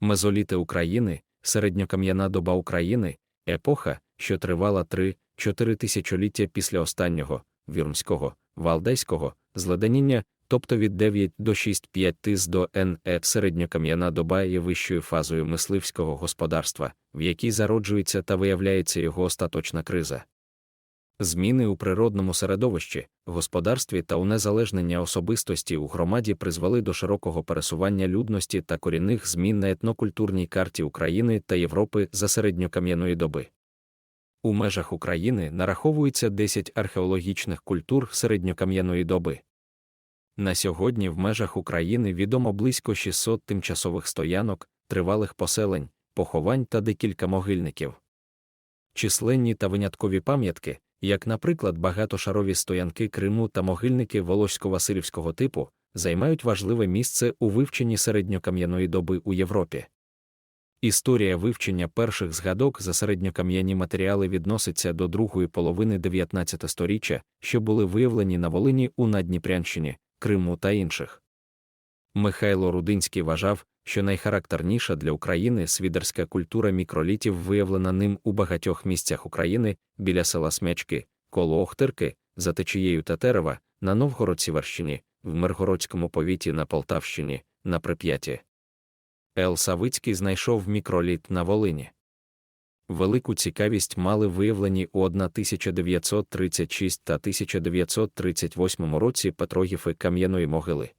Мезоліти України, середньокам'яна доба України, епоха, що тривала 3-4 тисячоліття після останнього, вірмського, валдейського, зледеніння, тобто від 9 до 6-5 тис до НЕ середньокам'яна доба є вищою фазою мисливського господарства, в якій зароджується та виявляється його остаточна криза. Зміни у природному середовищі, господарстві та унезалежнення особистості у громаді призвели до широкого пересування людності та корінних змін на етнокультурній карті України та Європи за середньокам'яної доби. У межах України нараховується 10 археологічних культур середньокам'яної доби. На сьогодні в межах України відомо близько 600 тимчасових стоянок, тривалих поселень, поховань та декілька могильників. Численні та виняткові пам'ятки, як, наприклад, багатошарові стоянки Криму та могильники волосько-василівського типу, займають важливе місце у вивченні середньокам'яної доби у Європі. Історія вивчення перших згадок за середньокам'яні матеріали відноситься до другої половини 19 століття, що були виявлені на Волині у Надніпрянщині, Криму та інших. Михайло Рудинський вважав, що найхарактерніша для України свідерська культура мікролітів виявлена ним у багатьох місцях України біля села Смячки, коло Охтирки, за течією Татерева, на Новгород-Сіверщині, в Миргородському повіті на Полтавщині, на Прип'яті. Ел Савицький знайшов мікроліт на Волині. Велику цікавість мали виявлені у 1936 та 1938 році петрогіфи кам'яної могили.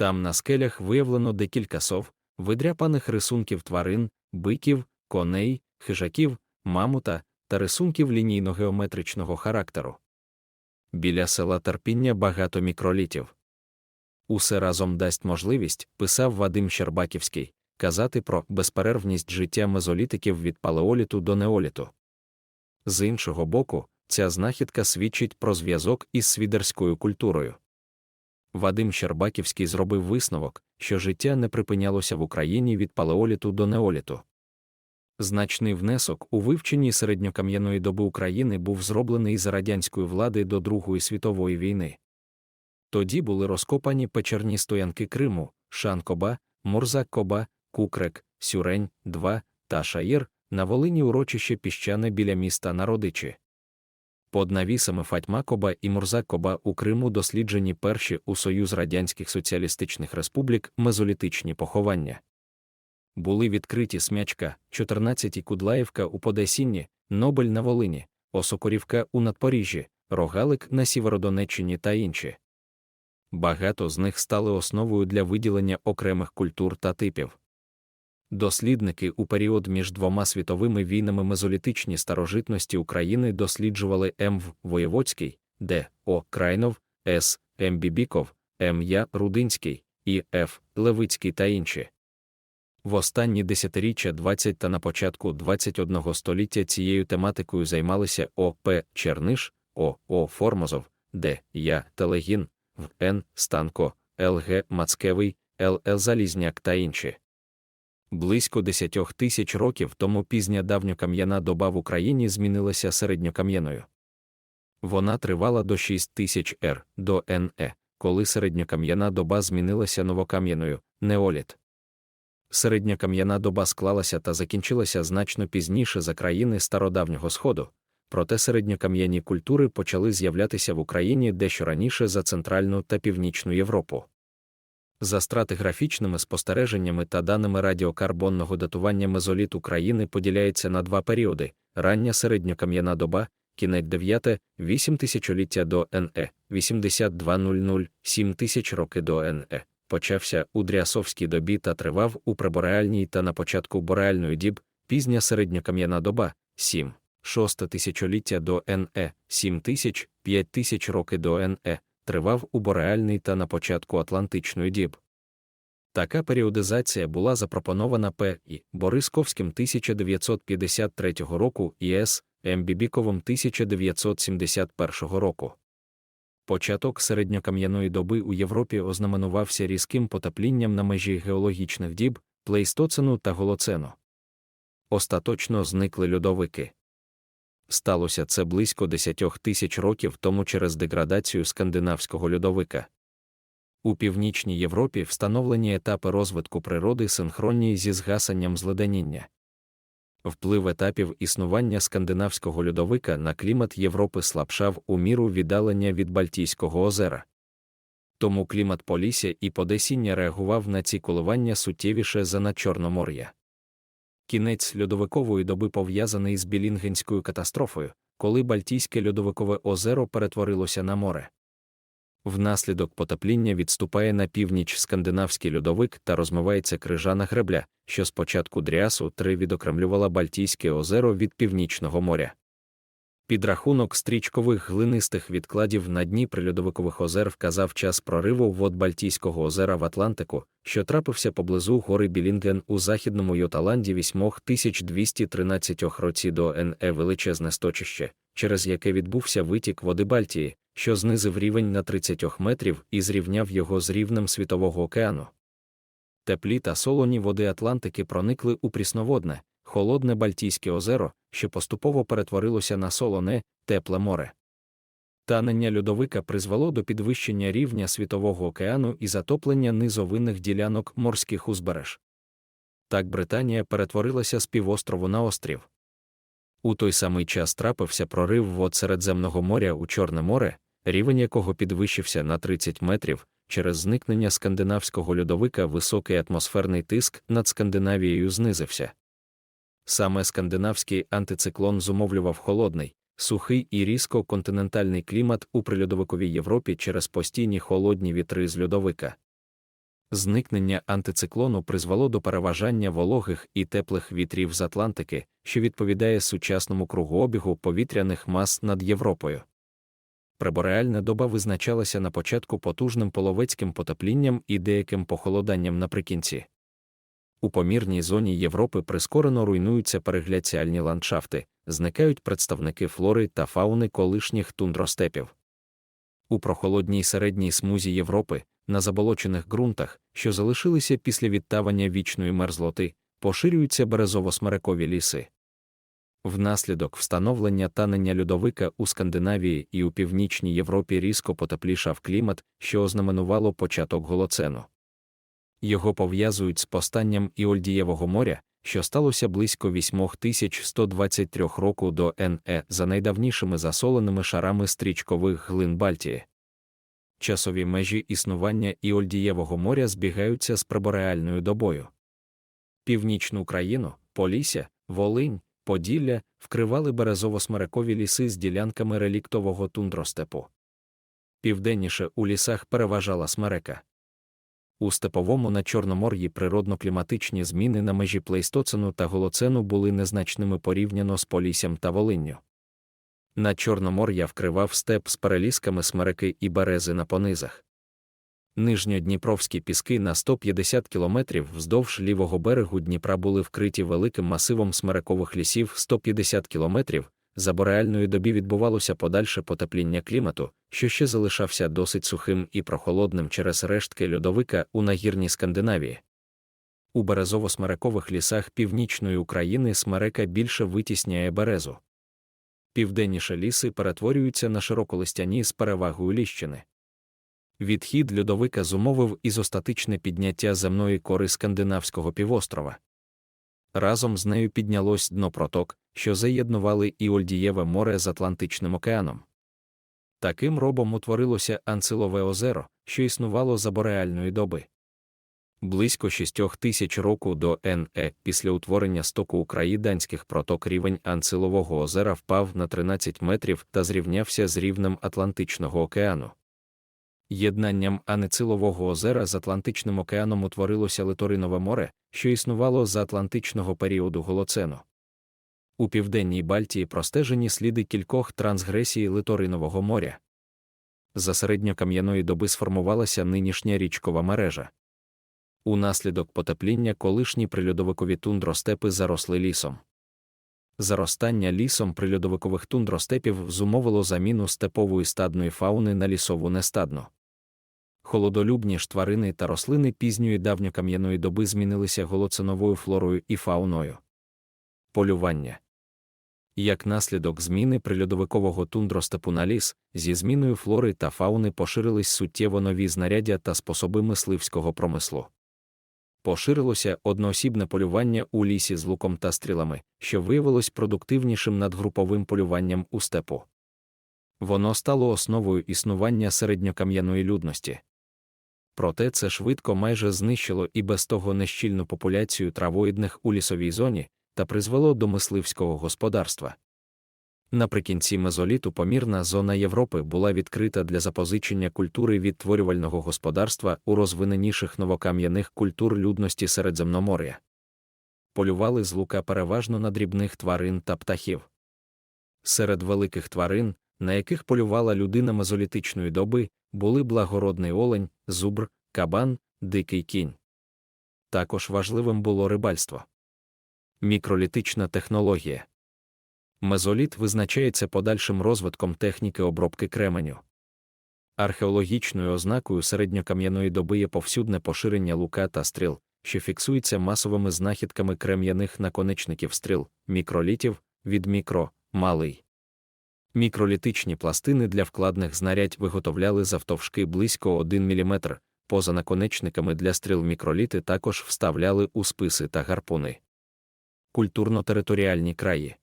Там на скелях виявлено декілька сов, видряпаних рисунків тварин, биків, коней, хижаків, мамута та рисунків лінійно-геометричного характеру. Біля села терпіння багато мікролітів. Усе разом дасть можливість, писав Вадим Щербаківський, казати про безперервність життя мезолітиків від палеоліту до неоліту. З іншого боку, ця знахідка свідчить про зв'язок із свідерською культурою. Вадим Щербаківський зробив висновок, що життя не припинялося в Україні від палеоліту до неоліту. Значний внесок у вивченні середньокам'яної доби України був зроблений за радянської влади до Другої світової війни. Тоді були розкопані печерні стоянки Криму, Шанкоба, Мурзак-Коба, Кукрек, Сюрень, 2 та Шаїр, на Волині урочище піщане біля міста Народичі. Под навісами Фатьма-Коба і Мурзак-Коба у Криму досліджені перші у Союз Радянських Соціалістичних Республік мезолітичні поховання. Були відкриті Смячка, 14 Кудлаївка у Подесінні, Нобель на Волині, Осокорівка у Надпоріжжі, Рогалик на Сіверодонеччині та інші. Багато з них стали основою для виділення окремих культур та типів. Дослідники у період між двома світовими війнами мезолітичні старожитності України досліджували М. В. Воєводський, Д. О. Крайнов, С. М. Бібіков, М. Я. Рудинський, І. Ф. Левицький та інші. В останні десятиріччя 20 та на початку 21 століття цією тематикою займалися О. П. Черниш, О. О. Формозов, Д. Я. Телегін, В. Н. Станко, Л. Г. Мацкевий, Л. Л. Залізняк та інші. Близько десятьох тисяч років тому пізня давньокам'яна доба в Україні змінилася середньокам'яною. Вона тривала до 6 тисяч Р до НЕ, коли середньокам'яна доба змінилася новокам'яною неоліт. Середньокам'яна доба склалася та закінчилася значно пізніше за країни стародавнього Сходу, проте середньокам'яні культури почали з'являтися в Україні дещо раніше за Центральну та Північну Європу. За стратиграфічними спостереженнями та даними радіокарбонного датування мезоліт України поділяється на два періоди: рання середньокам'яна доба, кінець 9, 8 тисячоліття до НЕ, 8200-7 тисяч роки до НЕ. Почався у Дрясовській добі та тривав у пребореальній та на початку бореальної діб, пізня середньокам'яна доба, 7, 6 тисячоліття до НЕ, 7 тисяч, 5 тисяч роки до НЕ, тривав у бореальний та на початку Атлантичної діб. Така періодизація була запропонована П. І. Борисковським 1953 року і С. М. Бібіковим 1971 року. Початок середньокам'яної доби у Європі ознаменувався різким потеплінням на межі геологічних діб, плейстоцену та голоцену. Остаточно зникли льодовики. Сталося це близько 10 тисяч років тому через деградацію скандинавського льодовика. У північній Європі встановлені етапи розвитку природи синхронні зі згасанням зледеніння. Вплив етапів існування скандинавського льодовика на клімат Європи слабшав у міру віддалення від Бальтійського озера. Тому клімат Полісся і Подесіння реагував на ці коливання суттєвіше за на Чорномор'я. Кінець льодовикової доби пов'язаний з Білінгенською катастрофою, коли Бальтійське льодовикове озеро перетворилося на море. Внаслідок потепління відступає на північ скандинавський льодовик та розмивається крижана гребля, що спочатку дрясу 3 відокремлювала Бальтійське озеро від Північного моря. Підрахунок стрічкових глинистих відкладів на дні прильодовикових озер вказав час прориву вод Бальтійського озера в Атлантику, що трапився поблизу гори Білінген у західному Йоталанді 8213 році до НЕ величезне сточище, через яке відбувся витік води Бальтії, що знизив рівень на 30 метрів і зрівняв його з рівнем Світового океану. Теплі та солоні води Атлантики проникли у прісноводне, холодне Бальтійське озеро, що поступово перетворилося на солоне, тепле море. Танення льодовика призвело до підвищення рівня Світового океану і затоплення низовинних ділянок морських узбереж. Так Британія перетворилася з півострову на острів. У той самий час трапився прорив вод Середземного моря у Чорне море, рівень якого підвищився на 30 метрів, через зникнення скандинавського льодовика високий атмосферний тиск над Скандинавією знизився. Саме скандинавський антициклон зумовлював холодний, сухий і різко континентальний клімат у прильодовиковій Європі через постійні холодні вітри з льодовика. Зникнення антициклону призвело до переважання вологих і теплих вітрів з Атлантики, що відповідає сучасному кругообігу повітряних мас над Європою. Пребореальна доба визначалася на початку потужним половецьким потеплінням і деяким похолоданням наприкінці. У помірній зоні Європи прискорено руйнуються перегляціальні ландшафти, зникають представники флори та фауни колишніх тундростепів. У прохолодній середній смузі Європи, на заболочених ґрунтах, що залишилися після відтавання вічної мерзлоти, поширюються березово-смерекові ліси. Внаслідок встановлення танення льодовика у Скандинавії і у північній Європі різко потеплішав клімат, що ознаменувало початок голоцену. Його пов'язують з постанням Іольдієвого моря, що сталося близько 8123 року до НЕ за найдавнішими засоленими шарами стрічкових глин Бальтії. Часові межі існування Іольдієвого моря збігаються з прибореальною добою. Північну Україну, Полісся, Волинь, Поділля вкривали березово-смерекові ліси з ділянками реліктового тундростепу. Південніше у лісах переважала смерека. У степовому на Чорномор'ї природно-кліматичні зміни на межі плейстоцену та голоцену були незначними порівняно з Поліссям та Волинню. На Чорномор'я вкривав степ з перелісками смереки і берези на понизах. Нижньодніпровські піски на 150 кілометрів вздовж лівого берегу Дніпра були вкриті великим масивом смерекових лісів 150 кілометрів. За бореальної добі відбувалося подальше потепління клімату, що ще залишався досить сухим і прохолодним через рештки льодовика у нагірній Скандинавії. У березово-смерекових лісах північної України смерека більше витісняє березу. Південніше ліси перетворюються на широколистяні з перевагою ліщини. Відхід льодовика зумовив ізостатичне підняття земної кори скандинавського півострова. Разом з нею піднялось дно проток, що заєднували Іольдієве море з Атлантичним океаном. Таким робом утворилося Анцилове озеро, що існувало за бореальної доби. Близько шістьох тисяч року до НЕ після утворення стоку україданських проток рівень Анцилового озера впав на 13 метрів та зрівнявся з рівнем Атлантичного океану. Єднанням Анецилового озера з Атлантичним океаном утворилося Литоринове море, що існувало за Атлантичного періоду голоцену. У південній Бальтії простежені сліди кількох трансгресій Литоринового моря. За середньокам'яної доби сформувалася нинішня річкова мережа. Унаслідок потепління колишні прильодовикові тундростепи заросли лісом. Заростання лісом прильодовикових тундростепів зумовило заміну степової стадної фауни на лісову нестадну. Холодолюбні ж тварини та рослини пізньої давньокам'яної доби змінилися голоциновою флорою і фауною. Полювання Як наслідок зміни прильодовикового тундростепу на ліс, зі зміною флори та фауни поширились суттєво нові знаряддя та способи мисливського промислу. Поширилося одноосібне полювання у лісі з луком та стрілами, що виявилось продуктивнішим над груповим полюванням у степу. Воно стало основою існування середньокам'яної людності. Проте це швидко майже знищило і без того нещільну популяцію травоїдних у лісовій зоні та призвело до мисливського господарства. Наприкінці мезоліту помірна зона Європи була відкрита для запозичення культури відтворювального господарства у розвиненіших новокам'яних культур людності Середземномор'я. Полювали з лука переважно на дрібних тварин та птахів. Серед великих тварин, на яких полювала людина мезолітичної доби, були благородний олень, зубр, кабан, дикий кінь. Також важливим було рибальство. Мікролітична технологія. Мезоліт визначається подальшим розвитком техніки обробки кременю. Археологічною ознакою середньокам'яної доби є повсюдне поширення лука та стріл, що фіксується масовими знахідками крем'яних наконечників стріл, мікролітів від мікро, малий. Мікролітичні пластини для вкладних знарядь виготовляли завтовшки близько 1 мм, поза наконечниками для стріл мікроліти також вставляли у списи та гарпуни. Культурно-територіальні краї.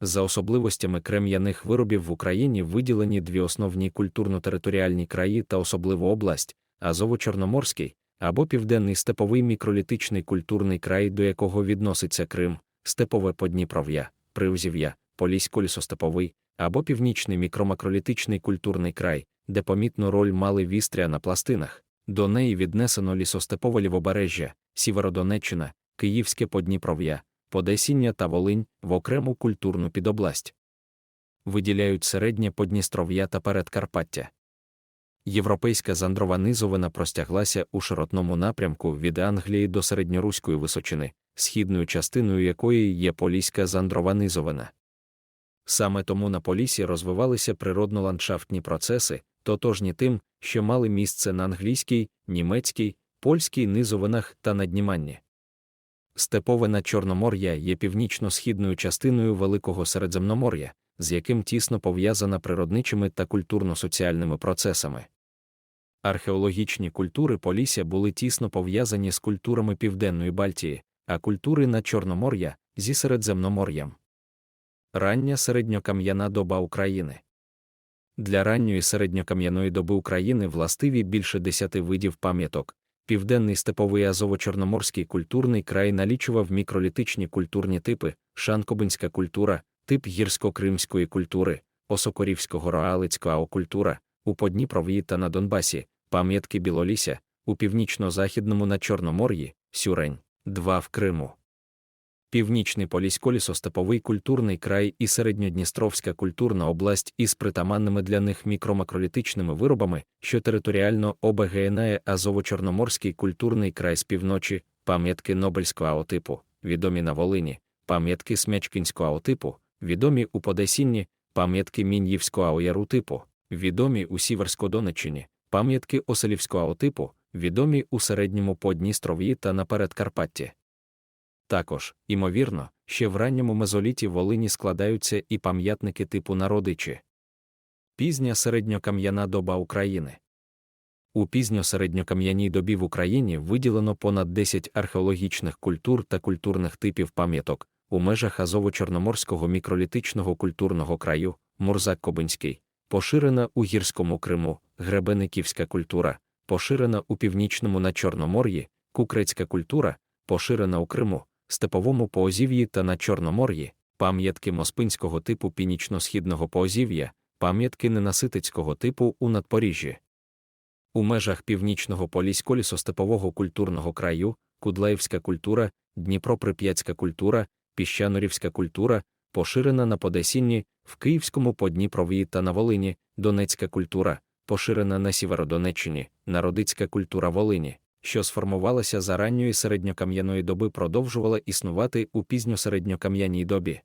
За особливостями крем'яних виробів в Україні виділені дві основні культурно-територіальні краї та особливо область Азово-Чорноморський або Південний степовий мікролітичний культурний край, до якого відноситься Крим, степове Подніпров'я, Привзів'я, Полісько-лісостеповий або Північний мікромакролітичний культурний край, де помітну роль мали вістря на пластинах. До неї віднесено лісостепове лівобережжя, Сіверодонеччина, Київське Подніпров'я, Подесіння та Волинь в окрему культурну підобласть. Виділяють середнє Подністров'я та Передкарпаття. Європейська зандрова низовина простяглася у широтному напрямку від Англії до середньоруської височини, східною частиною якої є Поліська зандрова низовина. Саме тому на Полісі розвивалися природно-ландшафтні процеси, тотожні тим, що мали місце на англійській, німецькій, польській низовинах та надніманні. Степовина Чорномор'я є північно-східною частиною Великого Середземномор'я, з яким тісно пов'язана природничими та культурно-соціальними процесами. Археологічні культури Полісся були тісно пов'язані з культурами Південної Бальтії, а культури на Чорномор'я зі Середземномор'ям. Рання середньокам'яна доба України. Для ранньої середньокам'яної доби України властиві більше десяти видів пам'яток, Південний степовий азово-чорноморський культурний край налічував мікролітичні культурні типи, шанкобинська культура, тип гірсько-кримської культури, осокорівсько-гороалицька культура, у Подніпров'ї та на Донбасі, пам'ятки Білолісся, у північно-західному на Чорномор'ї, Сюрень, два в Криму. Північний полісько-лісостеповий культурний край і середньодністровська культурна область із притаманними для них мікромакролітичними виробами, що територіально обгнає Азово-Чорноморський культурний край з півночі, пам'ятки Нобельського типу, відомі на Волині, пам'ятки Смячкінського типу, відомі у Подесінні, пам'ятки Мін'ївського яру типу, відомі у Сіверськодонеччині, пам'ятки Оселівського типу, відомі у середньому Подністров'ї та на Передкарпатті. Також, імовірно, ще в ранньому мезоліті Волині складаються і пам'ятники типу народичі. Пізня середньокам'яна доба України. У пізньосередньокам'яній добі в Україні виділено понад 10 археологічних культур та культурних типів пам'яток у межах Азово-Чорноморського мікролітичного культурного краю, Мурзак-Кобинський, поширена у гірському Криму, Гребениківська культура, поширена у північному на Чорномор'ї, Кукрецька культура, поширена у Криму, степовому поозів'ї та на Чорномор'ї, пам'ятки моспинського типу північно-східного поозів'я, пам'ятки ненаситицького типу у Надпоріжжі. У межах північного полісько-лісостепового культурного краю, Кудлаївська культура, Дніпроприп'ятська культура, Піщанорівська культура, поширена на Подесінні, в Київському Подніпров'ї та на Волині, Донецька культура, поширена на Сіверодонеччині, Народицька культура Волині що сформувалася за ранньої середньокам'яної доби, продовжувала існувати у пізньосередньокам'яній добі.